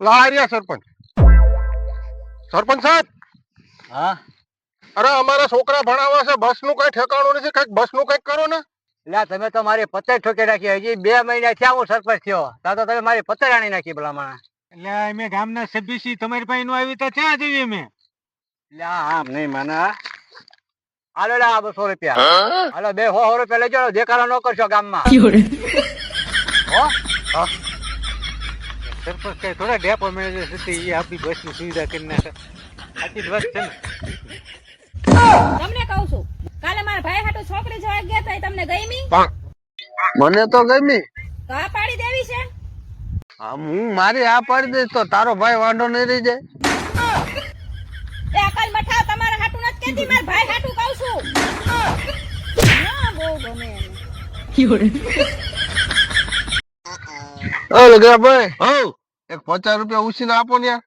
લારિયા સરપંચ. સરપંચ સાહેબ? હા? અરે અમારા છોકરા ભણાવવા છે બસનું કઈ ઠેકાણું નથી કંઈક બસનું કંઈક કરો ને. તમે તો મારી પત્તે ઠોકી નાખી હજી બે મહિના થયા હું સરપંચ થયો. તા તો તમે મારી પત્તે રાણી નાખી ભલા માણા એટલે અમે ગામના સભ્ય છીએ તમારી પાસે નું આવી તો ત્યાં જઈએ અમે? આ આમ નહીં મને. હાલો લે આ બસો રૂપિયા. હાલો બે સો સો રૂપિયા લેજો દેખાડો ન કરશો ગામમાં. હો? સરપંચ કઈ થોડા ડેપો મેળવે છે એ આપણી બસની સુવિધા કરી નાખે. આટલી જ વાત છે ને. તમને કહું છું કાલે મારા ભાઈ હાટુ છોકરી જોવા ગયા તા તમને ગમી મને તો ગમી કા પાડી દેવી છે? હા હું મારી આ પાડી દઈશ તો તારો ભાઈ વાંધો નહીં રહી જાય. એ અકલ મઠા તમારા હાટુ નથી કેતી મારા ભાઈ હાટુ કહું છું. ના બહુ ગમે એને. ઓ લગરા એક પચાસ રૂપિયા ઉછીને આપો ને યાર.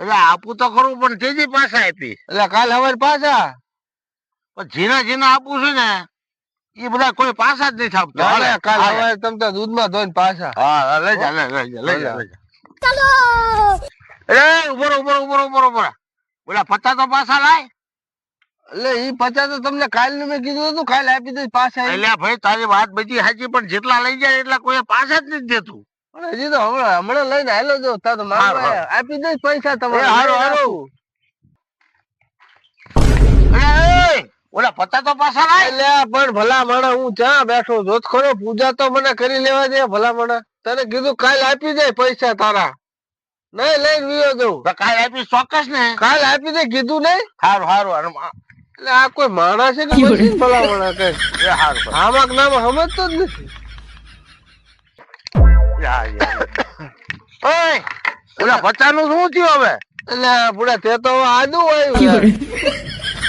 એટલે આપું તો ખરું પણ તેજી પાછા આપી. એટલે કાલ હવાર પાછા. પણ ઝીણા ઝીણા આપું છું ને એ બધા કોઈ પાછા જ નથી આપતા. કાલ. હવારે તમ દૂધમાં ધોઈને પાછા. હા લઈ જા લઈ જા લઈ જા લઈ જા એ ઊભો રહો, ઊભો રહો, ઊભો રહો, ઊભો રહો, ઊભો રહો. ઓલા પત્તા તો પાછા લાય. એટલે ઈ પચાસ તો તમને કાલ મેં કીધું હતું કાલ આપી દઈશ પાછા. એટલે ભાઈ તારી વાત બધી સાચી પણ જેટલા લઈ જાય એટલા કોઈ પાછા જ નથી દેતું. પણ હજી તો હમણાં હમણાં લઈને આવેલો જો તા તો મારા આપી દઈશ પૈસા તમારે હારું, હારું. ઓલા પત્તા તો પાછા લાય. એટલે પણ ભલા માણા હું જ્યાં બેઠો જોત ખરો પૂજા તો મને કરી લેવા દે ભલા માણા તને કીધું કાલ આપી દે પૈસા તારા. નહીં લઈને વિયો જવું કાલ આપી ચોક્કસ ને. કાલ આપી દે કીધું નહીં? સારું સારું એટલે આ કોઈ માણસ છે કે મશીન ભલા માણા કઈ એ. આમાં કે સમજતો જ નથી. ઓય, ઓલા પચાનું શું થયું હવે? એટલે પૂરા બુડા તે તો આદુ હોય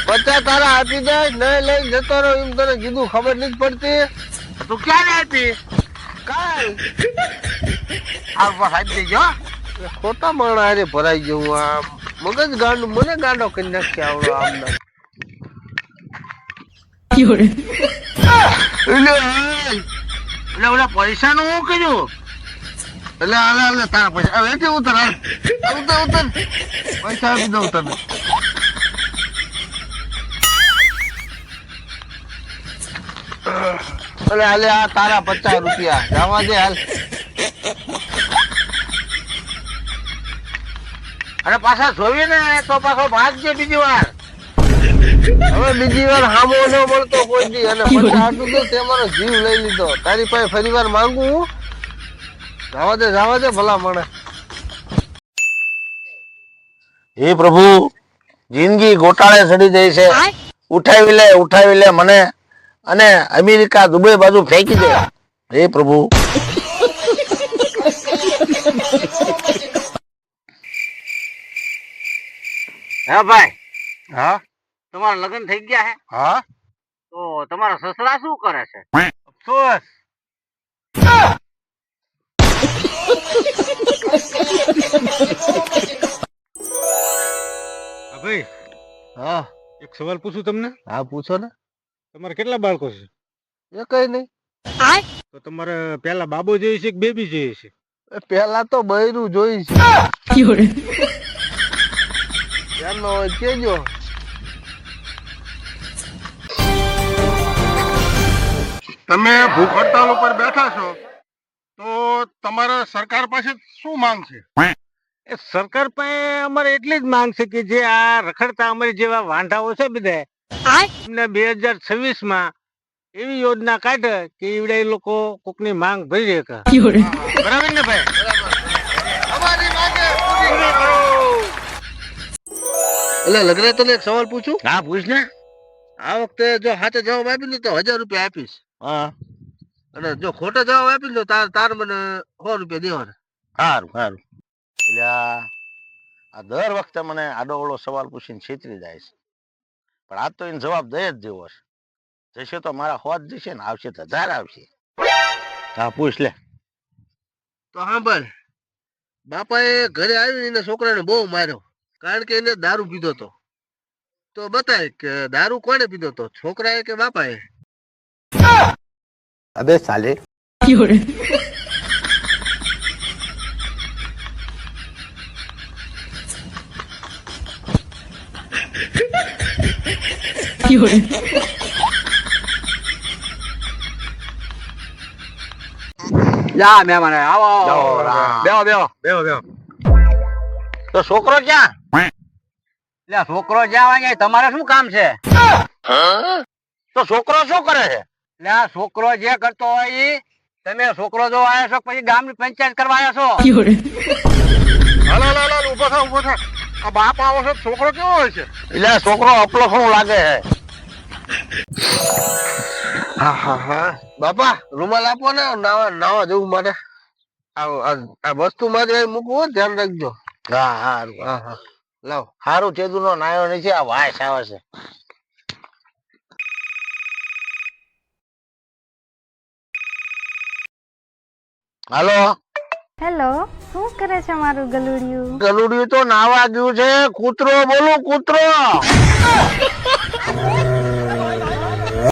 બચ્ચા તારા આપી દે નહીં લઈ જતો રહ્યો એમ તને કીધું ખબર નથી પડતી. તું ક્યારે આપી કાલ. આ બસ આપી દેજો હો. એટલે ખોટા માણા હારે ભરાઈ ગયું આ મગજ ગાંડું મને ગાંડો કરી નાખ્યા આવડો આમ નામ. એટલે પૈસા નું કર્યું એટલે તારા ઉતર ઉતર ઉતર હાલે આ તારા પચાસ રૂપિયા જવા દે હાલ અને પાછા જોઈએ ને, તો પાછો ભાગજે બીજી વાર. હવે બીજી વાર હામો ન મળતો કોઈ દી. અને પચાસ આટલું તો તે મારો જીવ લઈ લીધો. તારી પાસે ફરી વાર માંગુ હું? જવા દે જવા દે ભલા મને હે પ્રભુ જિંદગી ગોટાળે ચડી જાય છે. ઉઠાવી લે ઉઠાવી લે મને. અને અમેરિકા દુબઈ બાજુ ફેંકી દે. હે પ્રભુ. હે ભાઈ. હા? તમારા લગ્ન થઈ ગયા હે? હા. તો તમારા સસરા શું કરે છે? અફસોસ. ભાઈ. હા. એક સવાલ પૂછું તમને? હા પૂછો ને. તમારે કેટલા બાળકો છે? એ કઈ નહીં તો તમારે પેલા બાબો જોઈએ છે કે બેબી જોઈએ છે? એ પેલા તો બૈરું જોઈશ એનો હોય કેજો તમે ભૂખ હડતાલ ઉપર બેઠા છો તો તમારા સરકાર પાસે શું માંગ છે? એ સરકાર પાસે અમારે એટલી જ માંગ છે કે જે આ રખડતા અમારી જેવા વાંઢાઓ છે બધા એમને બે હજાર છવ્વીસમાં એવી યોજના કાઢે કે એવડે લોકો કોકની માંગ ભરી શકે બરાબર ને ભાઈ? એટલે લગ્ન તને એક સવાલ પૂછું? હા પૂછ ને. આ વખતે જો હાથે જવાબ આપી ને તો હજાર રૂપિયા આપીશ. હા. અને જો ખોટો જવાબ આપી દો તાર તાર મને સો રૂપિયા દેવાના. સારું સારું એટલે આ આ દર વખતે મને આડો સવાલ પૂછીને છેતરી જાય છે. પણ આ તો એને જવાબ દઈ જ દેવો છે. જશે તો મારા હોત જશે ને આવશે તો હજાર આવશે. હા પૂછ લે. તો સાંભળ. બાપાએ ઘરે આવીને એના છોકરાને બહુ માર્યો કારણ કે એને દારૂ પીધો તો તો બતાય કે દારૂ કોણે પીધો તો છોકરાએ કે બાપાએ? अबे साले। જા મહેમાન આવો. બેહો બેહો. બેહો બેહો. તો છોકરો ક્યાં? છોકરો ક્યાં તમારે શું કામ છે? તો છોકરો શું કરે છે? એટલે આ છોકરો જે કરતો હોય એ તમે છોકરો જો આવ્યા છો પછી ગામની પંચાયત કરવા આવ્યા છો? હાલો ઊભો થા ઊભો થા. આ બાપ આવો છો છોકરો કેવો હોય છે? એટલે છોકરો અપલો શું લાગે છે? હા હા હા. બાપા રૂમાલ આપો ને નાવા નાવા જવું મારે. આ વસ્તુ મારે મૂકવું હોય ધ્યાન રાખજો. હા હારું. હા હા. લાવ. હારું ચેદુ નો નાયો નહીં છે આ વાયસ આવે છે. હાલો? હેલો શું કરે છે મારું ગલુડિયું? ગલુડિયું તો નાવા ગયું છે. કૂતરો બોલું કૂતરો!